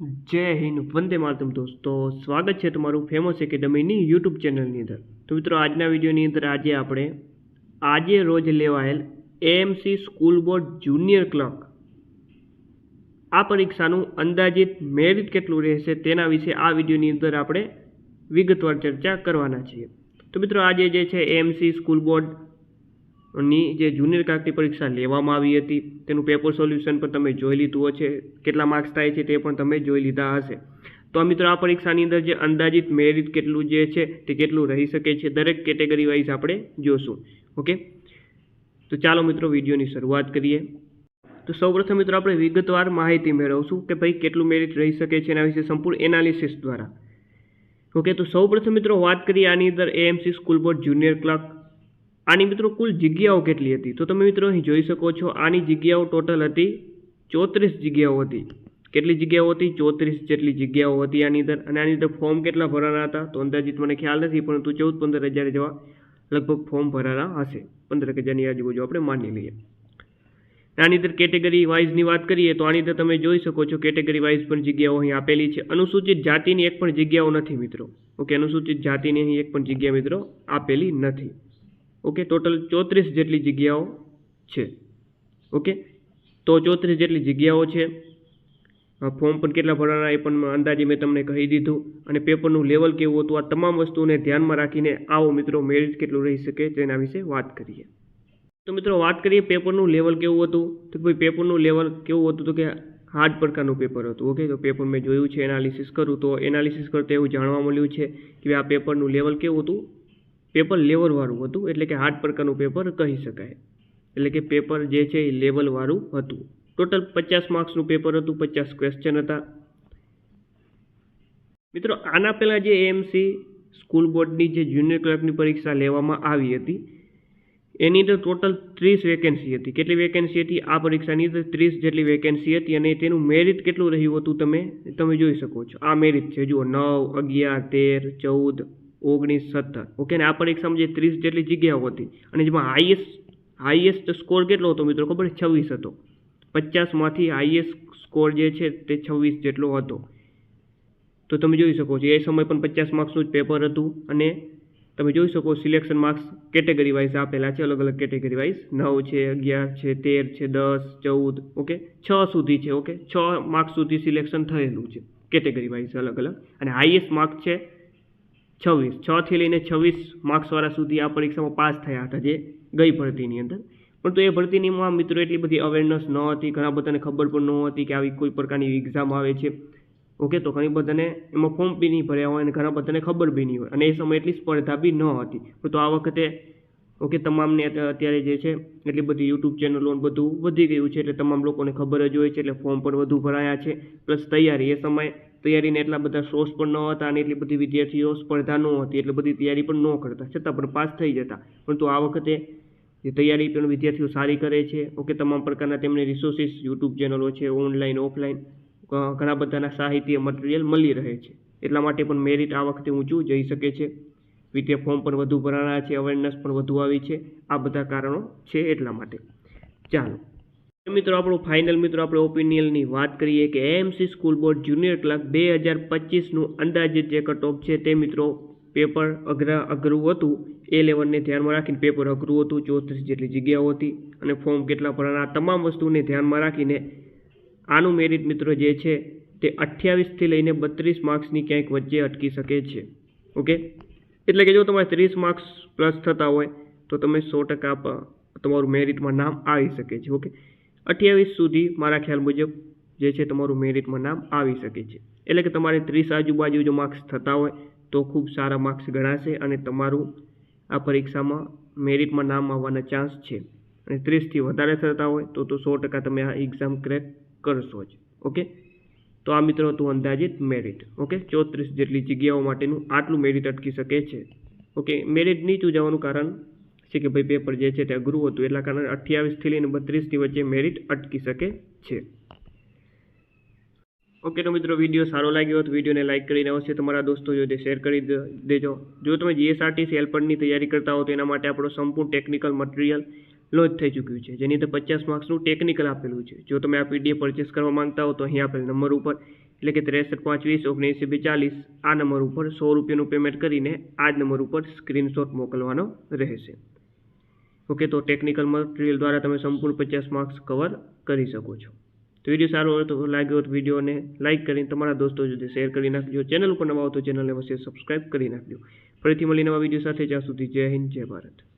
જય હિન્દ, વંદે માતરમ દોસ્તો. સ્વાગત છે તમારું ફેમસ એકેડમીની યુટ્યુબ ચેનલની અંદર. તો મિત્રો, આજના વિડીયોની અંદર આજે આપણે આજે રોજ લેવાયેલ AMC school board junior clerk આ પરીક્ષાનું અંદાજિત મેરિટ કેટલું રહેશે તેના વિશે આ વિડીયોની અંદર આપણે વિગતવાર ચર્ચા કરવાના છીએ. તો મિત્રો, આજે જે છે એએમસી સ્કૂલ બોર્ડ ની જે જુનિયર ક્લાર્કની પરીક્ષા લેવામાં આવી હતી, તેનું પેપર સોલ્યુશન પણ તમે જોઈ લીધું હશે. કેટલા માર્ક્સ થાય છે તે પણ તમે જોઈ લીધા હશે. તો મિત્રો, આ પરીક્ષાની અંદર જે અંદાજિત મેરિટ કેટલું જે છે તે કેટલું રહી શકે છે, દરેક કેટેગરી વાઇઝ આપણે જોશું. ઓકે તો ચાલો મિત્રો, વિડીયોની શરૂઆત કરીએ. તો સૌપ્રથમ મિત્રો, આપણે વિગતવાર માહિતી મેળવશું કે ભાઈ કેટલું મેરિટ રહી શકે છે એના વિશે સંપૂર્ણ એનાલિસિસ દ્વારા. ઓકે તો સૌપ્રથમ મિત્રો, વાત કરીએ આની અંદર AMC school board junior clerk આની મિત્રો કુલ જગ્યાઓ કેટલી હતી? તો તમે મિત્રો અહીં જોઈ શકો છો, આની જગ્યાઓ ટોટલ હતી ચોત્રીસ જગ્યાઓ હતી. કેટલી જગ્યાઓ હતી? ચોત્રીસ જેટલી જગ્યાઓ હતી આની અંદર. અને આની અંદર ફોર્મ કેટલા ભરાના હતા? તો અંદાજિત મને ખ્યાલ નથી, પરંતુ ચૌદ પંદર હજાર જેવા લગભગ ફોર્મ ભરાના હશે. પંદર હજારની આજુબાજુ આપણે માની લઈએ. આની અંદર કેટેગરી વાઇઝની વાત કરીએ, તો આની અંદર તમે જોઈ શકો છો કેટેગરી વાઇઝ પણ જગ્યાઓ અહીં આપેલી છે. અનુસૂચિત જાતિની એક પણ જગ્યાઓ નથી મિત્રો. ઓકે, અનુસૂચિત જાતિની અહીં એક પણ જગ્યા મિત્રો આપેલી નથી. ઓકે, ટોટલ ચોત્રીસ જેટલી જગ્યાઓ છે. ઓકે, તો ચોત્રીસ જેટલી જગ્યાઓ છે. ફોર્મ પણ કેટલા ભરવાના એ પણ અંદાજે મેં તમને કહી દીધું. અને પેપરનું લેવલ કેવું હતું, આ તમામ વસ્તુને ધ્યાનમાં રાખીને આવો મિત્રો મેરિટ કેટલું રહી શકે તેના વિશે વાત કરીએ. તો મિત્રો, વાત કરીએ પેપરનું લેવલ કેવું હતું. તો ભાઈ પેપરનું લેવલ કેવું હતું તો કે હાર્ડ પ્રકારનું પેપર હતું, ઓકે? તો પેપર મેં જોયું છે એનાલિસિસ કરું તો એનાલિસિસ કરતાં એવું જાણવા મળ્યું છે કે આ પેપરનું લેવલ કેવું હતું. પેપર લેવલવાળું હતું, એટલે કે હાર્ડ પ્રકારનું પેપર કહી શકાય. એટલે કે પેપર જે છે એ લેવલવાળું હતું. ટોટલ પચાસ માર્ક્સનું પેપર હતું, પચાસ ક્વેશ્ચન હતા. મિત્રો, આના પહેલાં જે એએમસી સ્કૂલ બોર્ડની જે જુનિયર ક્લર્કની પરીક્ષા લેવામાં આવી હતી, એની અંદર ટોટલ ત્રીસ વેકેન્સી હતી. કેટલી વેકેન્સી હતી? આ પરીક્ષાની અંદર ત્રીસ જેટલી વેકેન્સી હતી અને તેનું મેરિટ કેટલું રહ્યું હતું તમે તમે જોઈ શકો છો. આ મેરિટ છે, જુઓ, નવ, અગિયાર, તેર, ચૌદ ઓગણીસ સત્તર ઓકે ને આ પરીક્ષામાં જે ત્રીસ જેટલી જગ્યાઓ હતી. અને જેમાં હાઈએસ્ટ હાઈએસ્ટ સ્કોર કેટલો હતો મિત્રો ખબર છવ્વીસ હતો. પચાસમાંથી હાઈએસ્ટ સ્કોર જે છે તે છવ્વીસ જેટલો હતો. તો તમે જોઈ શકો છો, એ સમય પણ પચાસ માર્ક્સનું જ પેપર હતું અને તમે જોઈ શકો સિલેક્શન માર્ક્સ કેટેગરી વાઇઝ આપેલા છે અલગ અલગ કેટેગરી વાઇઝ નવ છે, અગિયાર છે, તેર છે, દસ, ચૌદ ઓકે છ સુધી છે ઓકે છ માર્ક્સ સુધી સિલેક્શન થયેલું છે કેટેગરી વાઇઝ અલગ અલગ અને હાઈએસ્ટ માર્ક છે છવ્વીસ. છથી લઈને છવ્વીસ માર્ક્સવાળા સુધી આ પરીક્ષામાં પાસ થયા હતા જે ગઈ ભરતીની અંદર. પરંતુ એ ભરતીનીમાં મિત્રો એટલી બધી અવેરનેસ ન હતી, ઘણા બધાને ખબર પણ ન હતી કે આવી કોઈ પ્રકારની એક્ઝામ આવે છે. ઓકે, તો ઘણી બધાને એમાં ફોર્મ બી નહીં ભર્યા હોય અને ઘણા બધાને ખબર બી નહીં હોય. અને એ સમયે એટલી સ્પર્ધા બી ન હતી. તો આ વખતે ઓકે, તમામને અત્યારે જે છે, એટલી બધી યુટ્યુબ ચેનલો બધું વધી ગયું છે, એટલે તમામ લોકોને ખબર જ હોય છે, એટલે ફોર્મ પણ વધુ ભરાયા છે, પ્લસ તૈયારી એ સમયે તૈયારીને એટલા બધા સોર્સ પણ ન હતા અને એટલી બધી વિદ્યાર્થીઓ સ્પર્ધા ન હતી, એટલે બધી તૈયારી પણ ન કરતા, છતાં પણ પાસ થઈ જતા. પરંતુ આ વખતે જે તૈયારી પણ વિદ્યાર્થીઓ સારી કરે છે, ઓકે, તમામ પ્રકારના તેમને રિસોર્સિસ યુટ્યુબ ચેનલો છે ઓનલાઈન ઓફલાઈન ઘણા બધાના સાહિત્ય મટીરિયલ મળી રહે છે. એટલા માટે પણ મેરિટ આ વખતે ઊંચું જઈ શકે છે. વિદ્યા ફોર્મ પણ વધુ ભરાણા છે અવેરનેસ પણ વધુ આવી છે. આ બધા કારણો છે એટલા માટે. ચાલો. મિત્રો આપણો ફાઇનલ મિત્રો, આપણે ઓપિનિયનની વાત કરીએ કે AMC school board junior clerk બે હજાર પચીસનું અંદાજિત જે કટ છે તે મિત્રો પેપર અઘરા અઘરું હતું. એ લેવલને ધ્યાનમાં રાખીને પેપર અઘરું હતું, ચોત્રીસ જેટલી જગ્યાઓ હતી અને ફોર્મ કેટલા ભરાણા તમામ વસ્તુને ધ્યાનમાં રાખીને આનું મેરિટ મિત્રો જે છે તે અઠ્યાવીસથી લઈને બત્રીસ માર્ક્સની ક્યાંક વચ્ચે અટકી શકે છે. ઓકે એટલે કે જો તમારે ત્રીસ માર્ક્સ પ્લસ થતા હોય, તો તમે સો ટકા તમારું મેરિટમાં નામ આવી શકે છે ઓકે અઠ્યાવીસ સુધી મારા ખ્યાલ મુજબ જે છે તમારું મેરિટમાં નામ આવી શકે છે. એટલે કે તમારે ત્રીસ આજુબાજુ જો માર્ક્સ થતા હોય, તો ખૂબ સારા માર્ક્સ ગણાશે અને તમારું આ પરીક્ષામાં મેરિટમાં નામ આવવાના ચાન્સ છે. અને ત્રીસથી વધારે થતા હોય, તો તો સો ટકા તમે આ એક્ઝામ ક્રેક કરશો જ ઓકે તો આ મિત્રો હતું અંદાજિત મેરિટ ઓકે ચોત્રીસ જેટલી જગ્યાઓ માટેનું આટલું મેરિટ અટકી શકે છે. ઓકે મેરિટ નીચું જવાનું કારણ છે કે ભાઈ પેપર જે છે તે અઘરું હતું. એટલા કારણે અઠ્યાવીસથી લઈને બત્રીસની વચ્ચે મેરિટ અટકી શકે છે. ઓકે તો મિત્રો વીડિયો સારો લાગ્યો તો વિડીયોને લાઇક કરીને અવશ્ય તમારા દોસ્તો જો તે શેર કરી દેજો. જો તમે જીએસઆરટીસી હેલ્પરની તૈયારી કરતા હો તો એના માટે આપણો સંપૂર્ણ ટેકનિકલ મટીરિયલ લોન્ચ થઈ ચૂક્યું છે. જેની અંદર પચાસ માર્ક્સનું ટેકનિકલ આપેલું છે. જો તમે આ પીડીએફ પરચેસ કરવા માંગતા હો તો અહીં આપેલ નંબર ઉપર, એટલે કે ત્રેસઠ પાંચ વીસ ઓગણએંસી બે ચાલીસ, આ નંબર ઉપર સો રૂપિયાનું પેમેન્ટ કરીને આ જ નંબર ઉપર સ્ક્રીનશોટ મોકલવાનો રહેશે. ઓકે તો ટેકનિકલ મટીરિયલ દ્વારા તમે સંપૂર્ણ પચાસ માર્ક્સ કવર કરી શકો છો. તો વીડિયો સારો હોય તો લાગ્યો હોય તો વિડીયોને લાઇક કરીને તમારા દોસ્તો સુધી શેર કરી નાખજો. ચેનલ ઉપર નવા હો તો ચેનલને અવશ્ય સબસ્ક્રાઇબ કરી નાખજો. ફરીથી મળી નવા વીડિયો સાથે, જ્યાં સુધી જય હિન્દ, જય ભારત.